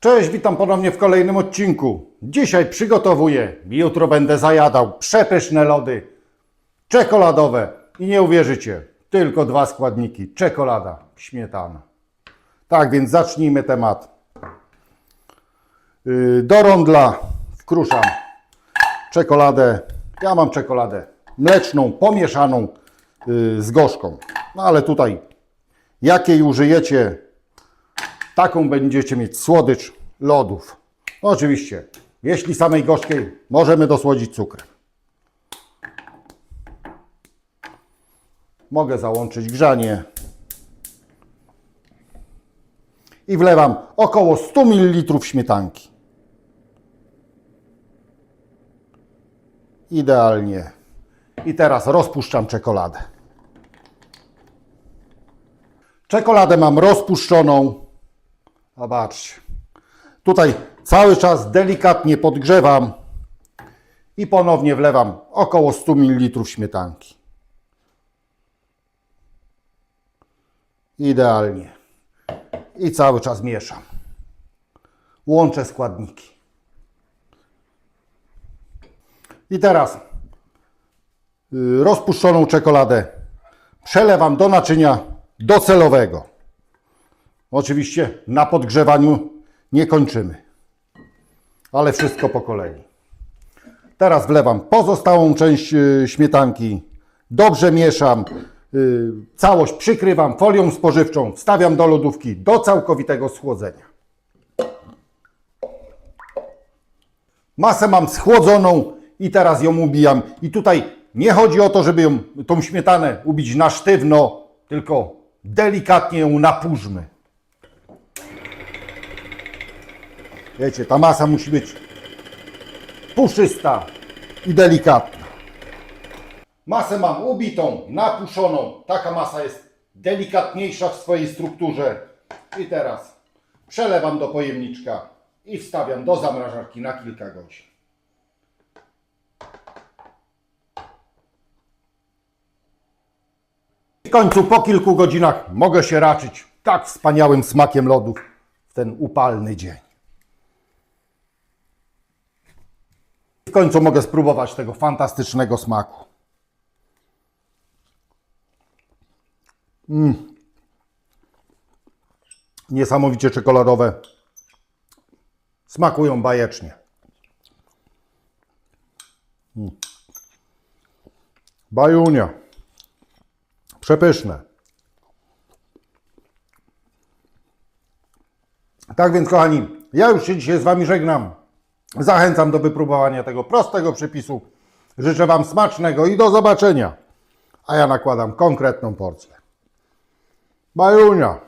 Cześć, witam ponownie w kolejnym odcinku. Dzisiaj przygotowuję, jutro będę zajadał przepyszne lody czekoladowe. I nie uwierzycie, tylko dwa składniki: czekolada, śmietana. Tak więc zacznijmy temat. Yy, Do rondla wkruszam czekoladę. Ja mam czekoladę mleczną, pomieszaną yy, z gorzką. No ale tutaj, jakiej użyjecie, taką będziecie mieć słodycz lodów. Oczywiście, jeśli samej gorzkiej, możemy dosłodzić cukrem. Mogę załączyć grzanie. I wlewam około 100 ml śmietanki. Idealnie. I teraz rozpuszczam czekoladę. Czekoladę mam rozpuszczoną. Zobaczcie. Tutaj cały czas delikatnie podgrzewam i ponownie wlewam około 100 ml śmietanki. Idealnie. I cały czas mieszam. Łączę składniki. I teraz y, rozpuszczoną czekoladę przelewam do naczynia docelowego. Oczywiście na podgrzewaniu nie kończymy, ale wszystko po kolei. Teraz wlewam pozostałą część y, śmietanki, dobrze mieszam, y, całość przykrywam folią spożywczą, wstawiam do lodówki do całkowitego schłodzenia. Masę mam schłodzoną i teraz ją ubijam. I tutaj nie chodzi o to, żeby ją, tą śmietanę ubić na sztywno, tylko delikatnie ją napórzmy. Wiecie, ta masa musi być puszysta i delikatna. Masę mam ubitą, napuszoną. Taka masa jest delikatniejsza w swojej strukturze. I teraz przelewam do pojemniczka i wstawiam do zamrażarki na kilka godzin. W końcu po kilku godzinach mogę się raczyć tak wspaniałym smakiem lodów w ten upalny dzień. W końcu mogę spróbować tego fantastycznego smaku. Mm. Niesamowicie czekoladowe. Smakują bajecznie. Mm. Bajunia. Przepyszne. Tak więc, kochani, ja już się dzisiaj z Wami żegnam. Zachęcam do wypróbowania tego prostego przepisu. Życzę Wam smacznego i do zobaczenia. A ja nakładam konkretną porcję. Bajunia.